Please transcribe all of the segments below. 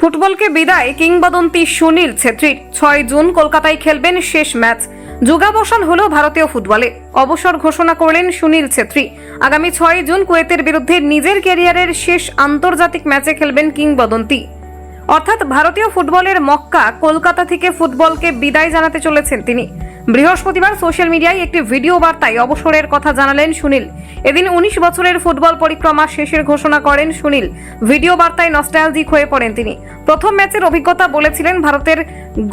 ফুটবলকে বিদায় কিংবদন্তি সুনীল ছেত্রীর। ছয় জুন কলকাতায় খেলবেন শেষ ম্যাচ। যুগাবসান হলো ভারতীয় ফুটবলে। অবসর ঘোষণা করলেন সুনীল ছেত্রী। আগামী ছয় জুন কুয়েতের বিরুদ্ধে নিজের ক্যারিয়ারের শেষ আন্তর্জাতিক ম্যাচে খেলবেন কিংবদন্তি। অর্থাৎ ভারতীয় ফুটবলের মক্কা কলকাতা থেকে ফুটবলকে বিদায় জানাতে চলেছেন তিনি। বৃহস্পতিবার সোশ্যাল মিডিয়ায় একটি ভিডিও বার্তায় অবসরের কথা জানালেন সুনীল। এদিন উনিশ বছরের ফুটবল পরিক্রমা শেষের ঘোষণা করেন সুনীল। ভিডিও বার্তায় নস্টালজিক হয়ে পড়েন তিনি। প্রথম ম্যাচের অভিজ্ঞতা বলেছিলেন ভারতের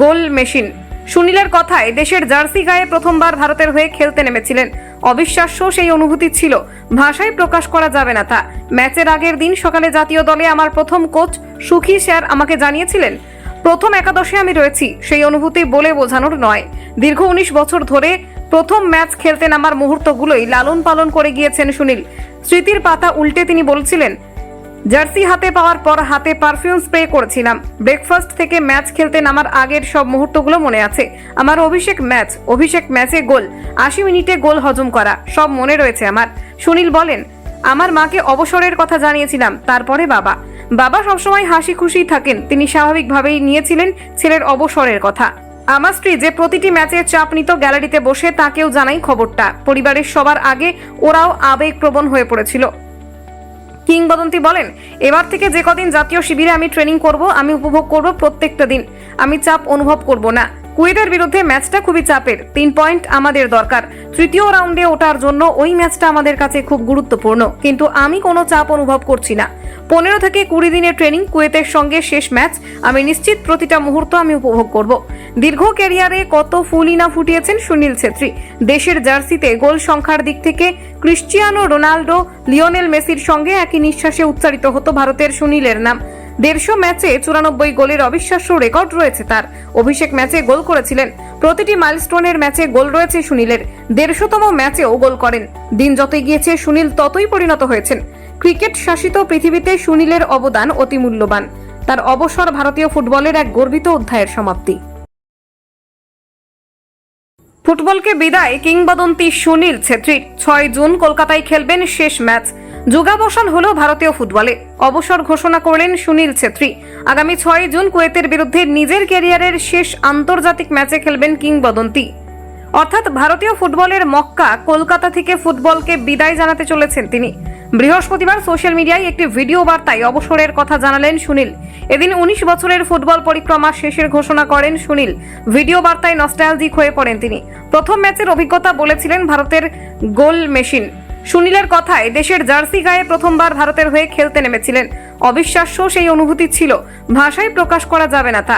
গোল মেশিন। সুনীলের কথায় দেশের জার্সি গায়ে প্রথমবার ভারতের হয়ে খেলতে নেমেছিলেন। অবিশ্বাস্য সেই অনুভূতি ছিল। ভাষায় প্রকাশ করা যাবে না তা। ম্যাচের আগের দিন সকালে জাতীয় দলে আমার প্রথম কোচ সুখী স্যার আমাকে জানিয়েছিলেন প্রথম একাদশে আমি রয়েছি, সেই অনুভূতি বলে বোঝানোর নয়। দীর্ঘ উনিশ বছর ধরে প্রথম ম্যাচ খেলতে নামার মুহূর্তগুলোই লালন পালন করে গিয়েছেন সুনীল। স্মৃতির পাতা উল্টে তিনি বলছিলেন, জার্সি হাতে পাওয়ার পর হাতে পারফিউম স্প্রে করেছিলাম। ব্রেকফাস্ট থেকে ম্যাচ খেলতে নামার আগের সব মুহূর্তগুলো মনে আছে। আমার অভিষেক ম্যাচ, অভিষেক ম্যাচে গোল, আশি মিনিটে গোল হজম করা, সব মনে রয়েছে আমার। সুনীল বলেন, আমার মাকে অবসরের কথা জানিয়েছিলাম, তারপরে বাবা। বাবা সবসময় হাসি খুশি থাকেন। তিনি স্বাভাবিকভাবেই নিয়েছিলেন ছেলের অবসরের কথা। আমার স্ত্রী যে প্রতিটি ম্যাচে চাপ নিত গ্যালারিতে বসে, তাকেও জানাই খবরটা। পরিবারের সবার আগে ওরাও আবেগপ্রবণ হয়ে পড়েছিল। কিংবদন্তি বলেন, এবার থেকে যে কদিন জাতীয় শিবিরে আমি ট্রেনিং করব, আমি উপভোগ করব প্রত্যেকটা দিন। আমি চাপ অনুভব করব না। কুয়েতের বিরুদ্ধে ম্যাচটা খুবই চাপের। তিন পয়েন্ট আমাদের দরকার। তৃতীয় রাউন্ডে ওঠার জন্য ওই ম্যাচটা আমাদের কাছে খুব গুরুত্বপূর্ণ। কিন্তু আমি কোনো চাপ অনুভব করছি না। পনেরো থেকে কুড়ি দিনের ট্রেনিং কুয়েতের সঙ্গে শেষ ম্যাচ আমি নিশ্চিত প্রতিটা মুহূর্ত আমি উপভোগ করব। দীর্ঘ ক্যারিয়ারে কত ফুলই না ফুটিয়েছেন সুনীল ছেত্রী। দেশের জার্সিতে গোল সংখ্যার দিক থেকে ক্রিশ্চিয়ানো রোনাল্ডো লিওনেল মেসির সঙ্গে একই নিঃশ্বাসে উচ্চারিত হতো ভারতের সুনীলের নাম। দেড়শো ম্যাচে চুরানব্বই গোলের অবিশ্বাস্য রেকর্ড রয়েছে তার। অভিষেক ম্যাচে গোল করেছিলেন। প্রতিটি মাইলস্টোনের ম্যাচে গোল রয়েছে সুনীলের। দেড়শোতম ম্যাচেও গোল করেন। দিন যতই গিয়েছে সুনীল ততই পরিণত হয়েছেন। ক্রিকেট শাসিত পৃথিবীতে সুনীলের অবদান অতি মূল্যবান। তার অবসর ভারতীয় ফুটবলের এক গর্বিত অধ্যায়ের সমাপ্তি। ফুটবলকে বিদায় কিংবদন্তি সুনীল ছেত্রীর ছয় জুন কলকাতায় খেলবেন শেষ ম্যাচ। যোগাবসান হলো ভারতীয় ফুটবলে। অবসর ঘোষণা করলেন সুনীল ছেত্রী। আগামী ছয় জুন কুয়েতের বিরুদ্ধে নিজের ক্যারিয়ারের শেষ আন্তর্জাতিক ম্যাচে খেলবেন কিংবদন্তি। অর্থাৎ ভারতীয় ফুটবলের মক্কা কলকাতা থেকে ফুটবলকে বিদায় জানাতে চলেছেন তিনি। বৃহস্পতিবার সোশ্যাল মিডিয়ায় একটি ভিডিও বার্তায় অবসরের কথা জানালেন সুনীল। এদিন উনিশ বছরের ফুটবল পরিক্রমা শেষের ঘোষণা করেন সুনীল। ভিডিও বার্তায় নস্টালজিক হয়ে পড়েন তিনি। প্রথম ম্যাচের অভিজ্ঞতা বলেছিলেন ভারতের গোল মেশিন। সুনীলের কথায় দেশের জার্সি গায়ে প্রথমবার ভারতের হয়ে খেলতে নেমেছিলেন। অবিশ্বাস্য সেই অনুভূতি ছিল। ভাষায় প্রকাশ করা যাবে না তা।